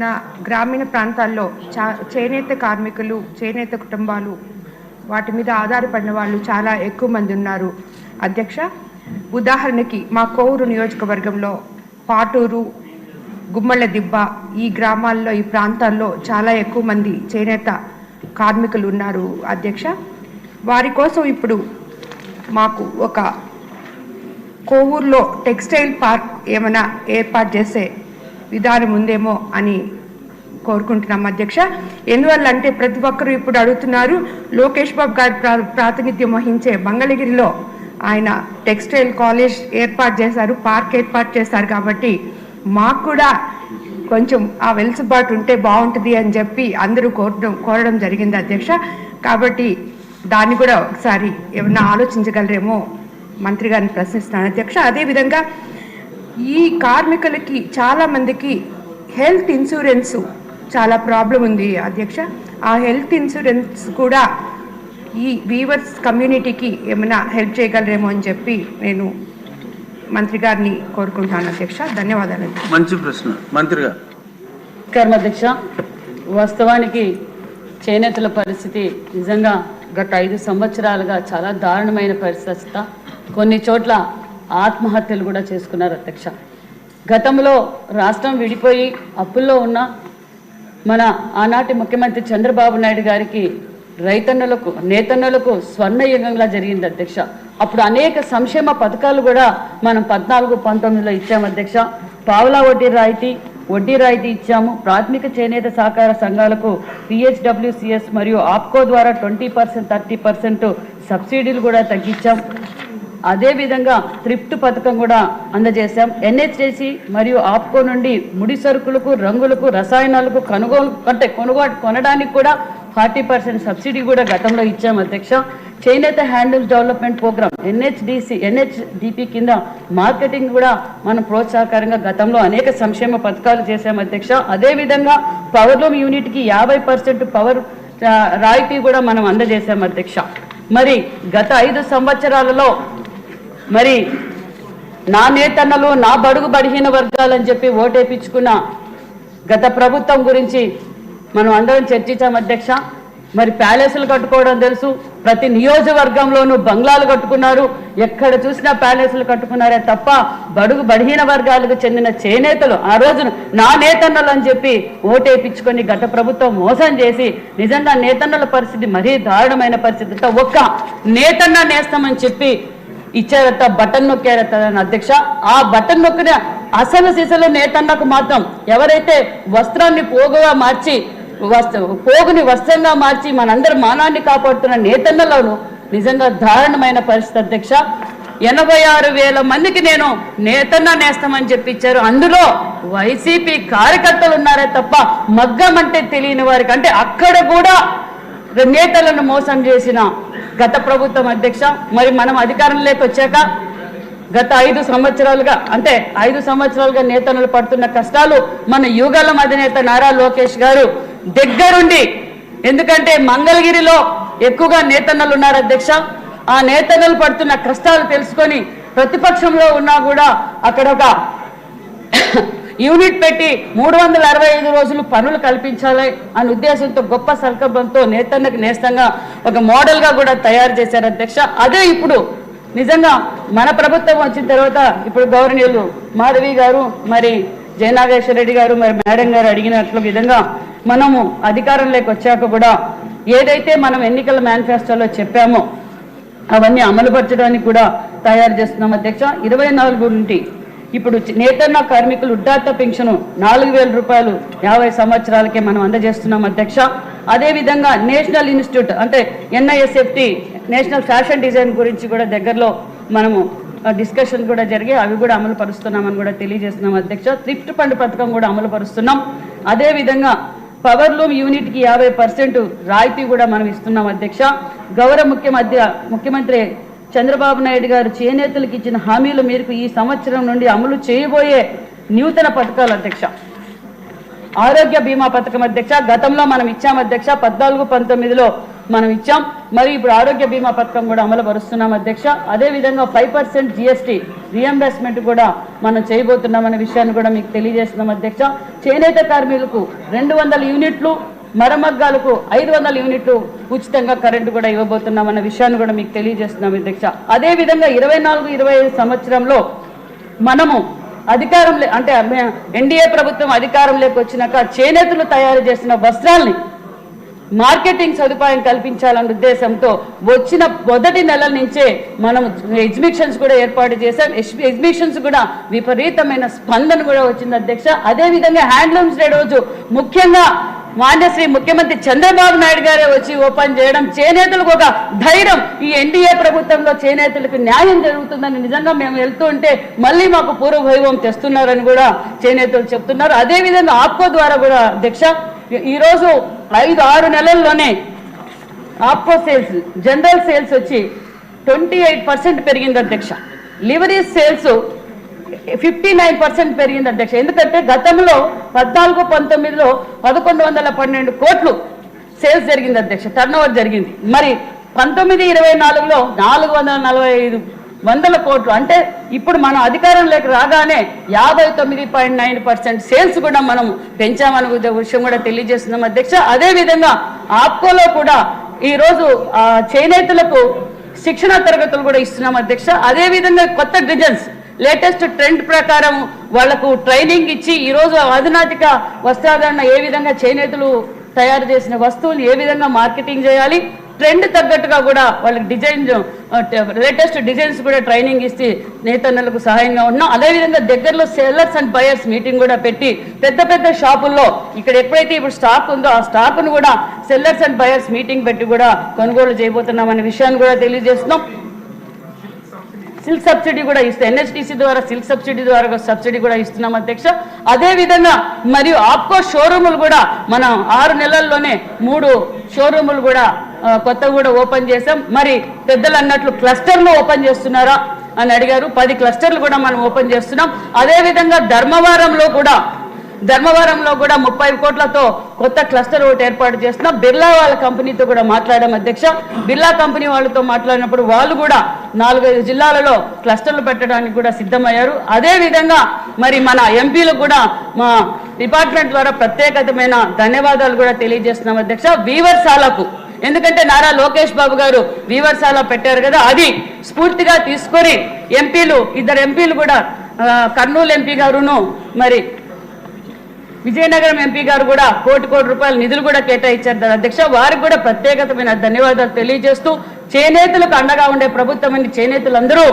నా గ్రామీణ ప్రాంతాల్లో చా చేనేత కార్మికులు చేనేత కుటుంబాలు వాటి మీద ఆధారపడిన వాళ్ళు చాలా ఎక్కువ మంది ఉన్నారు. అధ్యక్ష ఉదాహరణకి మా కోవూరు నియోజకవర్గంలో పాటూరు గుమ్మళ్ళ దిబ్బ ఈ గ్రామాల్లో ఈ ప్రాంతాల్లో చాలా ఎక్కువ మంది చేనేత కార్మికులు ఉన్నారు. అధ్యక్ష వారి కోసం ఇప్పుడు మాకు ఒక కోవూరులో టెక్స్టైల్ పార్క్ ఏమైనా ఏర్పాటు చేసే విధానం ఉందేమో అని కోరుకుంటున్నాం అధ్యక్ష. ఎందువల్ల అంటే ప్రతి ఒక్కరూ ఇప్పుడు అడుగుతున్నారు లోకేష్ బాబు గారి ప్రా- ప్రాతినిధ్యం వహించే మంగళగిరిలో ఆయన టెక్స్టైల్ కాలేజ్ ఏర్పాటు చేశారు పార్క్ ఏర్పాటు చేశారు కాబట్టి మాకు కూడా కొంచెం ఆ వెలుసుబాటు ఉంటే బాగుంటుంది అని చెప్పి అందరూ కోరడం కోరడం జరిగింది అధ్యక్ష. కాబట్టి దాన్ని కూడా ఒకసారి ఏమన్నా ఆలోచించగలరేమో మంత్రి గారిని ప్రశ్నిస్తున్నాను అధ్యక్ష. అదేవిధంగా ఈ కార్మికులకి చాలా మందికి హెల్త్ ఇన్సూరెన్స్ చాలా ప్రాబ్లం ఉంది అధ్యక్ష. ఆ హెల్త్ ఇన్సూరెన్స్ కూడా ఈ వీవర్స్ కమ్యూనిటీకి ఏమైనా హెల్ప్ చేయగలరేమో అని చెప్పి నేను మంత్రి గారిని కోరుకుంటున్నాను అధ్యక్ష. ధన్యవాదాలు. మంచి ప్రశ్న. మంత్రి గారు. అధ్యక్ష. వాస్తవానికి చేనేతల పరిస్థితి నిజంగా గత ఐదు సంవత్సరాలుగా చాలా దారుణమైన పరిస్థితి. కొన్ని చోట్ల ఆత్మహత్యలు కూడా చేసుకున్నారు అధ్యక్ష. గతంలో రాష్ట్రం విడిపోయి అప్పుల్లో ఉన్న మన ఆనాటి ముఖ్యమంత్రి చంద్రబాబు నాయుడు గారికి రైతన్నలకు నేతన్నలకు స్వర్ణయుగంలా జరిగింది అధ్యక్ష. అప్పుడు అనేక సంక్షేమ పథకాలు కూడా మనం పద్నాలుగు పంతొమ్మిదిలో ఇచ్చాము అధ్యక్ష. పావులా వడ్డీ రాయితీ వడ్డీ రాయితీ ఇచ్చాము. ప్రాథమిక చేనేత సహకార సంఘాలకు పిహెచ్డబ్ల్యూసిఎస్ మరియు ఆప్కో ద్వారా ట్వంటీ పర్సెంట్ థర్టీ పర్సెంట్ సబ్సిడీలు కూడా తగ్గించాం. అదేవిధంగా త్రిప్ట్ పథకం కూడా అందజేశాం. ఎన్హెచ్డిసి మరియు ఆప్కో నుండి ముడి సరుకులకు రంగులకు రసాయనాలకు కొనుగోలు అంటే కొనుగోలు కొనడానికి కూడా ఫార్టీ పర్సెంట్ సబ్సిడీ కూడా గతంలో ఇచ్చాం అధ్యక్ష. చేనేత handlooms development programme NHDC NHDP కింద మార్కెటింగ్ కూడా మనం ప్రోత్సాహకరంగా గతంలో అనేక సంక్షేమ పథకాలు చేశాం అధ్యక్ష. అదేవిధంగా పవర్లూమ్ యూనిట్కి యాభై పర్సెంట్ పవర్ రాయితీ కూడా మనం అందజేశాం అధ్యక్ష. మరి గత ఐదు సంవత్సరాలలో మరి నా నేతన్నలు నా బడుగు బడిహీన వర్గాలని చెప్పి ఓటేపించుకున్న గత ప్రభుత్వం గురించి మనం అందరం చర్చించాం అధ్యక్ష. మరి ప్యాలెస్లు కట్టుకోవడం తెలుసు ప్రతి నియోజకవర్గంలోనూ బంగ్లాలు కట్టుకున్నారు. ఎక్కడ చూసినా ప్యాలెస్లు కట్టుకున్నారే తప్ప బడుగు బడిహీన వర్గాలకు చెందిన చేనేతలు ఆ రోజున నా నేతన్నలు అని చెప్పి ఓటేపించుకొని గత ప్రభుత్వం మోసం చేసి నిజంగా నేతన్నల పరిస్థితి మరీ దారుణమైన పరిస్థితి. ఒక్క నేతన్న నేస్తామని చెప్పి ఇచ్చారట బటన్ నొక్కారట అధ్యక్ష. ఆ బటన్ నొక్కిన అసలు సిసలు నేతన్నకు మాత్రం ఎవరైతే వస్త్రాన్ని పోగుగా మార్చి వస్త్ర పోగుని వస్త్రంగా మార్చి మనందరి మానాన్ని కాపాడుతున్న నేతన్నలోను నిజంగా దారుణమైన పరిస్థితి అధ్యక్ష. ఎనభై ఆరు వేల మందికి నేను నేతన్న నేస్తామని చెప్పించారు అందులో వైసీపీ కార్యకర్తలు ఉన్నారే తప్ప మగ్గం అంటే తెలియని వారికి అంటే అక్కడ కూడా నేతలను మోసం చేసిన గత ప్రభుత్వం అధ్యక్ష మరి మనం అధికారంలోకి వచ్చాక గత ఐదు సంవత్సరాలుగా అంటే ఐదు సంవత్సరాలుగా నేతలు పడుతున్న కష్టాలు మన యుగాల అధినేత నారా లోకేష్ గారు దగ్గరుండి ఎందుకంటే మంగళగిరిలో ఎక్కువగా నేతన్నలు ఉన్నారు అధ్యక్ష. ఆ నేతన్నలు పడుతున్న కష్టాలు తెలుసుకొని ప్రతిపక్షంలో ఉన్నా కూడా అక్కడ ఒక యూనిట్ పెట్టి మూడు వందల అరవై ఐదు రోజులు పనులు కల్పించాలి అనే ఉద్దేశంతో గొప్ప సంకల్పంతో నేతన్నకు నేస్తంగా ఒక మోడల్గా కూడా తయారు చేశారు అధ్యక్ష. అదే ఇప్పుడు నిజంగా మన ప్రభుత్వం వచ్చిన తర్వాత ఇప్పుడు గౌరవనీయులు మాధవి గారు మరి జయనాగేశ్వర రెడ్డి గారు మరి మేడం గారు అడిగినట్లు విధంగా మనము అధికారంలోకి వచ్చాక కూడా ఏదైతే మనం ఎన్నికల మేనిఫెస్టోలో చెప్పామో అవన్నీ అమలుపరచడానికి కూడా తయారు చేస్తున్నాం అధ్యక్ష. ఇరవై నాలుగు నుండి ఇప్పుడు నేతన్న కార్మికులు వృద్ధాప్య పెన్షన్ నాలుగు వేల రూపాయలు యాభై సంవత్సరాలకే మనం అందజేస్తున్నాం అధ్యక్ష. అదేవిధంగా నేషనల్ ఇన్స్టిట్యూట్ అంటే ఎన్ఐఎస్ఎఫ్టి నేషనల్ ఫ్యాషన్ డిజైన్ గురించి కూడా దగ్గరలో మనము డిస్కషన్ కూడా జరిగి అవి కూడా అమలు పరుస్తున్నామని కూడా తెలియజేస్తున్నాం అధ్యక్ష. థ్రిఫ్ట్ ఫండ్ పథకం కూడా అమలు పరుస్తున్నాం. అదేవిధంగా పవర్ లూమ్ యూనిట్కి యాభై పర్సెంట్ రాయితీ కూడా మనం ఇస్తున్నాం అధ్యక్ష. గౌరవ ముఖ్యమధ్య ముఖ్యమంత్రి చంద్రబాబు నాయుడు గారు చేనేతలకు ఇచ్చిన హామీలు మేరకు ఈ సంవత్సరం నుండి అమలు చేయబోయే నూతన పథకాలు అధ్యక్ష. ఆరోగ్య బీమా పథకం అధ్యక్ష. గతంలో మనం ఇచ్చాం అధ్యక్ష. పద్నాలుగు పంతొమ్మిదిలో మనం ఇచ్చాం. మరి ఇప్పుడు ఆరోగ్య బీమా పథకం కూడా అమలు పరుస్తున్నాం అధ్యక్ష. అదేవిధంగా ఫైవ్ పర్సెంట్ జిఎస్టీ రియంబర్స్మెంట్ కూడా మనం చేయబోతున్నామనే విషయాన్ని కూడా మీకు తెలియజేస్తున్నాం అధ్యక్ష. చేనేత కార్మికులకు రెండు వందల యూనిట్లు మరమగ్గాలకు ఐదు వందల యూనిట్లు ఉచితంగా కరెంటు కూడా ఇవ్వబోతున్నాం అన్న విషయాన్ని కూడా మీకు తెలియజేస్తున్నాం అధ్యక్ష. అదేవిధంగా ఇరవై నాలుగు ఇరవై ఐదు సంవత్సరంలో మనము అధికారం లే- అంటే ఎన్డీఏ ప్రభుత్వం అధికారంలోకి వచ్చినాక చేనేతలు తయారు చేసిన వస్త్రాల్ని మార్కెటింగ్ సదుపాయం కల్పించాలన్న ఉద్దేశంతో వచ్చిన మొదటి నెలల నుంచే మనం ఎగ్జిబిషన్స్ కూడా ఏర్పాటు చేశాం. ఎగ్జిబిషన్స్ కూడా విపరీతమైన స్పందన కూడా వచ్చింది అధ్యక్ష. అదేవిధంగా హ్యాండ్లూమ్స్ డే రోజు ముఖ్యంగా మాన్యశ్రీ ముఖ్యమంత్రి చంద్రబాబు నాయుడు గారే వచ్చి ఓపెన్ చేయడం చేనేతలకు ఒక ధైర్యం. ఈ ఎన్డీఏ ప్రభుత్వంలో చేనేతలకు న్యాయం జరుగుతుందని నిజంగా మేము వెళ్తూ ఉంటే మళ్ళీ మాకు పూర్వవైభవం తెస్తున్నారని కూడా చేనేతలు చెప్తున్నారు. అదేవిధంగా ఆప్కో ద్వారా కూడా అధ్యక్ష ఈరోజు ఐదు ఆరు నెలల్లోనే ఆప్కో సేల్స్ జనరల్ సేల్స్ వచ్చి ట్వంటీ ఎయిట్ పర్సెంట్ పెరిగింది అధ్యక్ష. లివరీస్ సేల్స్ ఫిఫ్టీ నైన్ పర్సెంట్ పెరిగింది అధ్యక్ష. ఎందుకంటే గతంలో పద్నాలుగు పంతొమ్మిదిలో పదకొండు వందల పన్నెండు కోట్లు సేల్స్ జరిగింది అధ్యక్ష టర్న్ జరిగింది. మరి పంతొమ్మిది ఇరవై నాలుగులో నాలుగు వందల నలభై ఐదు వందల కోట్లు. అంటే ఇప్పుడు మనం అధికారంలోకి రాగానే యాభై తొమ్మిది పాయింట్ నైన్ పర్సెంట్ సేల్స్ కూడా మనం పెంచామన్న విషయం కూడా తెలియజేస్తున్నాం అధ్యక్ష. అదేవిధంగా ఆప్కోలో కూడా ఈరోజు చేనేతలకు శిక్షణ తరగతులు కూడా ఇస్తున్నాం అధ్యక్ష. అదేవిధంగా కొత్త డిజైన్స్ లేటెస్ట్ ట్రెండ్ ప్రకారం వాళ్ళకు ట్రైనింగ్ ఇచ్చి ఈరోజు అధునాతిక వస్త్రాధారణ ఏ విధంగా చేనేతలు తయారు చేసిన వస్తువులు ఏ విధంగా మార్కెటింగ్ చేయాలి ట్రెండ్ తగ్గట్టుగా కూడా వాళ్ళకి డిజైన్ లేటెస్ట్ డిజైన్స్ కూడా ట్రైనింగ్ ఇస్తే నేతన్నలకు సహాయంగా ఉన్నాం. అదేవిధంగా దగ్గరలో సెల్లర్స్ అండ్ బయర్స్ మీటింగ్ కూడా పెట్టి పెద్ద పెద్ద షాపుల్లో ఇక్కడ ఎప్పుడైతే ఇప్పుడు స్టాక్ ఉందో ఆ స్టాక్ను కూడా సెల్లర్స్ అండ్ బయర్స్ మీటింగ్ పెట్టి కూడా కొనుగోలు చేయబోతున్నాం అనే విషయాన్ని కూడా తెలియజేస్తున్నాం. సిల్క్ సబ్సిడీ కూడా ఇస్తాం ఎన్హెచ్డిసి ద్వారా సిల్క్ సబ్సిడీ ద్వారా సబ్సిడీ కూడా ఇస్తున్నాం అధ్యక్ష. అదేవిధంగా మరియు ఆప్కో షోరూములు కూడా మనం ఆరు నెలల్లోనే మూడు షోరూములు కూడా కొత్తగా కూడా ఓపెన్ చేసాం మరి పెద్దలు అన్నట్లు క్లస్టర్లు ఓపెన్ చేస్తున్నారా అని అడిగారు. పది క్లస్టర్లు కూడా మనం ఓపెన్ చేస్తున్నాం. అదేవిధంగా ధర్మవరంలో కూడా ధర్మవరంలో కూడా ముప్పై కోట్లతో కొత్త క్లస్టర్ ఒకటి ఏర్పాటు చేస్తున్నాం. బిర్లా వాళ్ళ కంపెనీతో కూడా మాట్లాడాం అధ్యక్ష. బిర్లా కంపెనీ వాళ్ళతో మాట్లాడినప్పుడు వాళ్ళు కూడా నాలుగైదు జిల్లాలలో క్లస్టర్లు పెట్టడానికి కూడా సిద్ధమయ్యారు. అదేవిధంగా మరి మన ఎంపీలకు కూడా మా డిపార్ట్మెంట్ ద్వారా ప్రత్యేకతమైన ధన్యవాదాలు కూడా తెలియజేస్తున్నాం అధ్యక్ష. వీవర్శాలకు. ఎందుకంటే నారా లోకేష్ బాబు గారు వీవర్శాల పెట్టారు కదా అది స్ఫూర్తిగా తీసుకొని ఎంపీలు ఇద్దరు ఎంపీలు కూడా కర్నూలు ఎంపీ గారును మరి విజయనగరం ఎంపీ గారు కూడా కోటి కోటి రూపాయల నిధులు కూడా కేటాయించారు. అధ్యక్ష వారికి కూడా ప్రత్యేకతమైన ధన్యవాదాలు తెలియజేస్తూ చేనేతలకు అండగా ఉండే ప్రభుత్వం చేనేతలందరూ